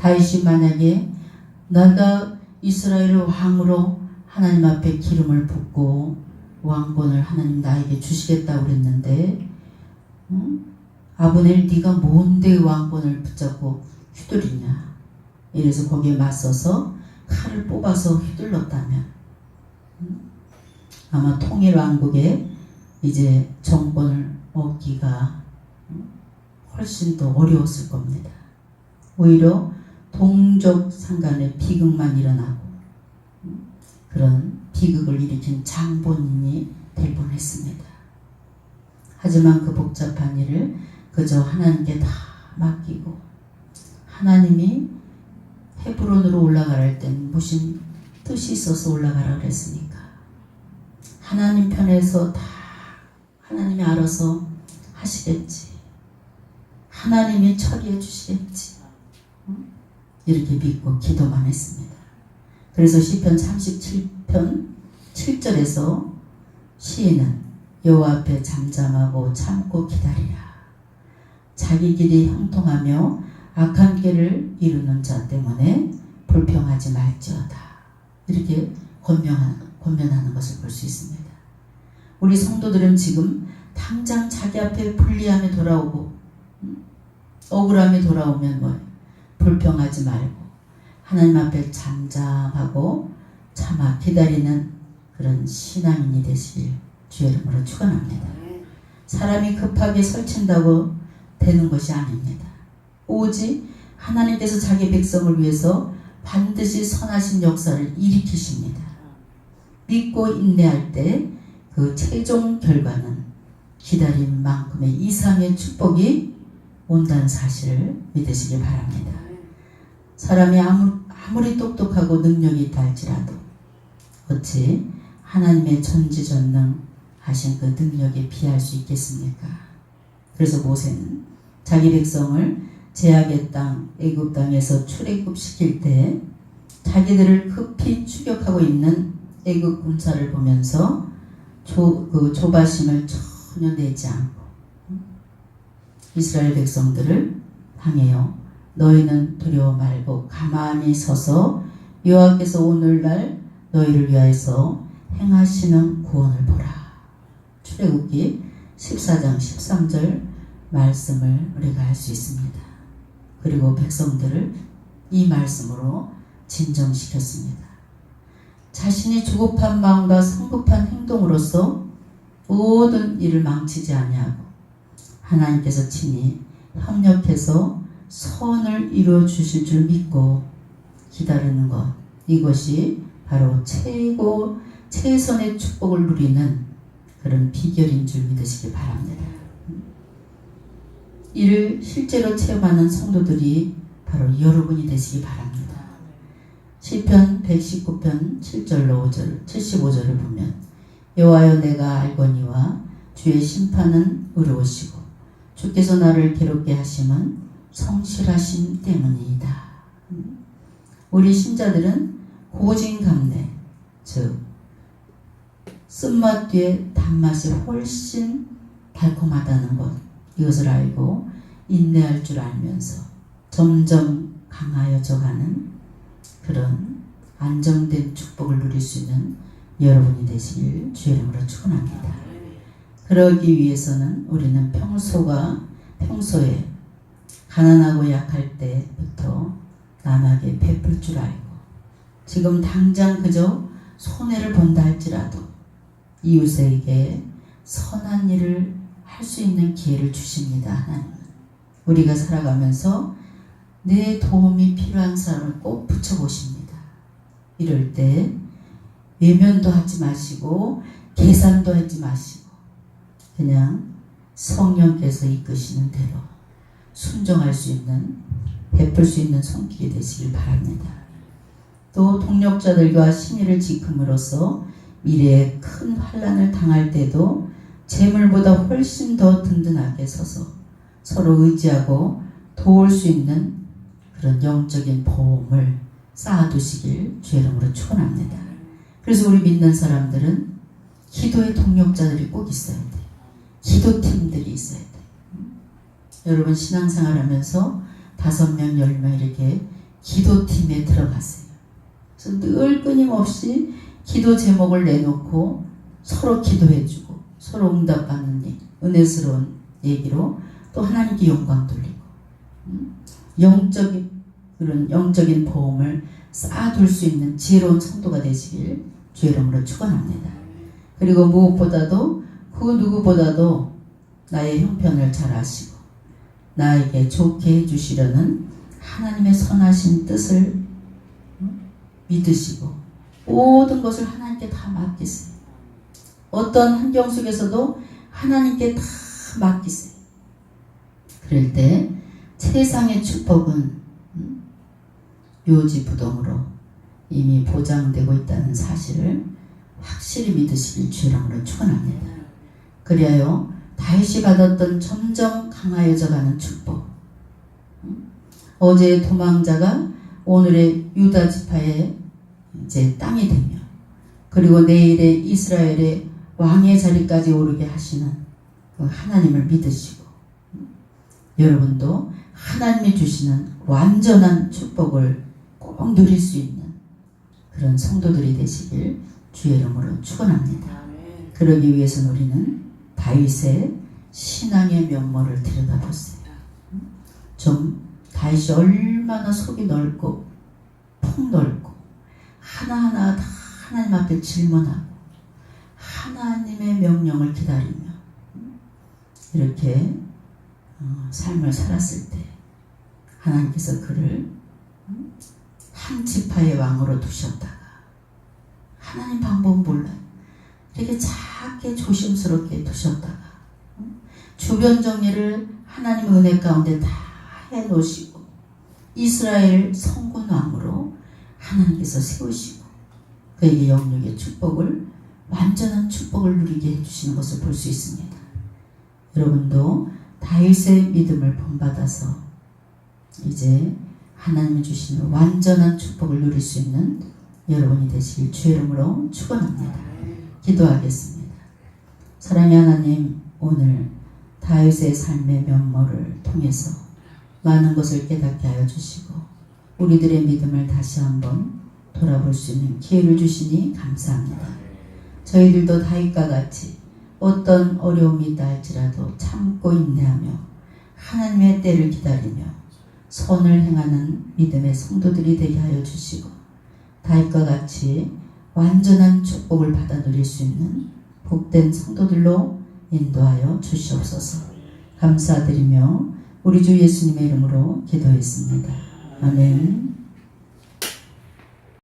다윗이 만약에 내가 이스라엘의 왕으로 하나님 앞에 기름을 붓고 왕권을 하나님 나에게 주시겠다고 그랬는데 응? 아브넬 네가 뭔데 왕권을 붙잡고 휘두르냐 이래서 거기에 맞서서 칼을 뽑아서 휘둘렀다면 응? 아마 통일 왕국에 이제 정권을 얻기가 응? 훨씬 더 어려웠을 겁니다. 오히려 동족 상간의 비극만 일어나고 응? 그런 비극을 일으킨 장본인이 될 뻔했습니다. 하지만 그 복잡한 일을 그저 하나님께 다 맡기고 하나님이 헤브론으로 할땐 무슨 뜻이 있어서 올라가라 그랬으니까 하나님 편에서 다 하나님이 알아서 하시겠지 하나님이 처리해 주시겠지 이렇게 믿고 기도만 했습니다. 그래서 시편 37편 7절에서 시인은 여호와 앞에 잠잠하고 참고 기다리라. 자기 길이 형통하며 악한 길을 이루는 자 때문에 불평하지 말지어다. 이렇게 권면하는, 권면하는 것을 볼 수 있습니다. 우리 성도들은 지금 당장 자기 앞에 불리함이 돌아오고 음? 억울함이 돌아오면 뭐 불평하지 말고 하나님 앞에 잠잠하고 참아 기다리는 그런 신앙인이 되시길 주의 이름으로 축원합니다. 사람이 급하게 설친다고 되는 것이 아닙니다. 오직 하나님께서 자기 백성을 위해서 반드시 선하신 역사를 일으키십니다. 믿고 인내할 때 그 최종 결과는 기다린 만큼의 이상의 축복이 온다는 사실을 믿으시기 바랍니다. 사람이 아무, 아무리 똑똑하고 능력이 있다 할지라도 어찌 하나님의 전지전능 하신 그 능력에 비할 수 있겠습니까? 그래서 모세는 자기 백성을 제약의 땅 애굽 땅에서 출애굽시킬 때 자기들을 급히 추격하고 있는 애굽 군사를 보면서 조, 그 조바심을 전혀 내지 않고 이스라엘 백성들을 향해요. 너희는 두려워 말고 가만히 서서 여호와께서 오늘날 너희를 위하여서 행하시는 구원을 보라. 출애굽기 14장 13절 말씀을 우리가 알 수 있습니다. 그리고 백성들을 이 말씀으로 진정시켰습니다. 자신이 조급한 마음과 성급한 행동으로서 모든 일을 망치지 아니하고 하나님께서 친히 협력해서 선을 이루어 주실 줄 믿고 기다리는 것 이것이 바로 최고 최선의 축복을 누리는 그런 비결인 줄 믿으시기 바랍니다. 이를 실제로 체험하는 성도들이 바로 여러분이 되시기 바랍니다. 시편 119편 7절로 5절, 75절을 보면 여호와여 내가 알거니와 주의 심판은 의로우시고 주께서 나를 괴롭게 하심은 성실하심 때문이다. 우리 신자들은 고진감래, 즉 쓴맛 뒤에 단맛이 훨씬 달콤하다는 것 이것을 알고 인내할 줄 알면서 점점 강하여져가는 그런 안정된 축복을 누릴 수 있는 여러분이 되시길 주의 이름으로 축원합니다. 그러기 위해서는 우리는 평소가 평소에 가난하고 약할 때부터 남에게 베풀 줄 알고 지금 당장 그저 손해를 본다 할지라도 이웃에게 선한 일을 할 수 있는 기회를 주십니다. 하나님은 우리가 살아가면서 내 도움이 필요한 사람을 꼭 붙여보십니다. 이럴 때 외면도 하지 마시고 계산도 하지 마시고 그냥 성령께서 이끄시는 대로 순종할 수 있는 베풀 수 있는 손길이 되시길 바랍니다. 또 동력자들과 신의를 지킴으로써 미래에 큰 환란을 당할 때도 재물보다 훨씬 더 든든하게 서서 서로 의지하고 도울 수 있는 그런 영적인 보험을 쌓아두시길 주의 이름으로 축원합니다. 그래서 우리 믿는 사람들은 기도의 동력자들이 꼭 있어야 돼. 기도팀들이 있어야 돼. 여러분 신앙생활 하면서 다섯 명, 열 명 이렇게 기도팀에 들어갔어요. 그래서 늘 끊임없이 기도 제목을 내놓고 서로 기도해주고 서로 응답받는 일, 은혜스러운 얘기로 또 하나님께 영광 돌리고 음? 영적인 그런 영적인 보험을 쌓아둘 수 있는 지혜로운 성도가 되시길 주의 이름으로 축원합니다. 그리고 무엇보다도 그 누구보다도 나의 형편을 잘 아시고 나에게 좋게 해주시려는 하나님의 선하신 뜻을 믿으시고 모든 것을 하나님께 다 맡기세요. 어떤 환경 속에서도 하나님께 다 맡기세요. 그럴 때 세상의 축복은 음, 묘지부동으로 이미 보장되고 있다는 사실을 확실히 믿으시길 주이름으로 축원합니다. 그리하여 다윗이 받았던 점점 강하여져가는 축복. 음, 어제의 도망자가 오늘의 유다 지파의 이제 땅이 되며 그리고 내일의 이스라엘의 왕의 자리까지 오르게 하시는 그 하나님을 믿으시고 음, 여러분도 하나님이 주시는 완전한 축복을 꼭 누릴 수 있는 그런 성도들이 되시길 주의 이름으로 축원합니다. 그러기 위해서 우리는 다윗의 신앙의 면모를 들여다보세요. 음, 좀 다윗이 얼마나 속이 넓고 폭넓고 하나하나 다 하나님 앞에 질문하고 하나님의 명령을 기다리며 음, 이렇게 어, 삶을 살았을 때 하나님께서 그를 음, 한 지파의 왕으로 두셨다가 하나님 방법은 몰라요. 이렇게 작게 조심스럽게 두셨다가 음, 주변 정리를 하나님의 은혜 가운데 다 해놓으시고 이스라엘 성군 왕으로 하나님께서 세우시고 그에게 영육의 축복을 완전한 축복을 누리게 해주시는 것을 볼 수 있습니다. 여러분도 다윗의 믿음을 본받아서 이제 하나님이 주시는 완전한 축복을 누릴 수 있는 여러분이 되시길 주의 이름으로 축원합니다. 기도하겠습니다. 사랑의 하나님 오늘 다윗의 삶의 면모를 통해서 많은 것을 깨닫게 하여 주시고 우리들의 믿음을 다시 한번 돌아볼 수 있는 기회를 주시니 감사합니다. 저희들도 다윗과 같이 어떤 어려움이 있다 할지라도 참고 인내하며 하나님의 때를 기다리며 선을 행하는 믿음의 성도들이 되게 하여 주시고 다윗과 같이 완전한 축복을 받아 누릴 수 있는 복된 성도들로 인도하여 주시옵소서. 감사드리며 우리 주 예수님의 이름으로 기도했습니다. 아멘.